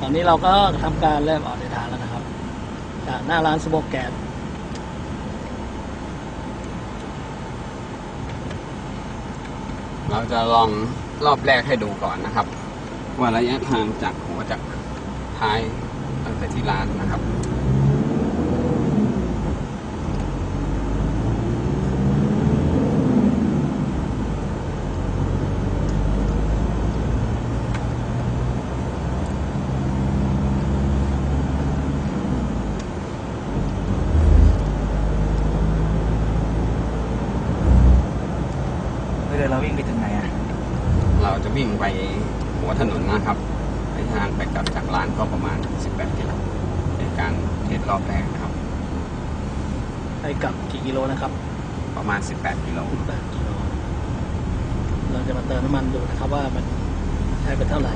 ตอนนี้เราก็ทำการเริ่มออกเดินทางแล้วนะครับ จากหน้าร้านสโบกแกนเราจะลองรอบแรกให้ดูก่อนนะครับ ว่าระยะทางจากหัวจากท้ายตั้งแต่ที่ร้านนะครับ เดี๋ยวเราวิ่งไปถึงไหนอะ เราจะวิ่งไปหัวถนนนะครับระยะทางไปกลับจากร้านก็ประมาณ 18กิโลในการเทสรอบแรกนะครับ ไปกลับกี่กิโลนะครับ ประมาณ 18กิโล8กิโล เราจะมาเติมน้ำมันดูนะครับว่ามันใช้ไปเท่าไหร่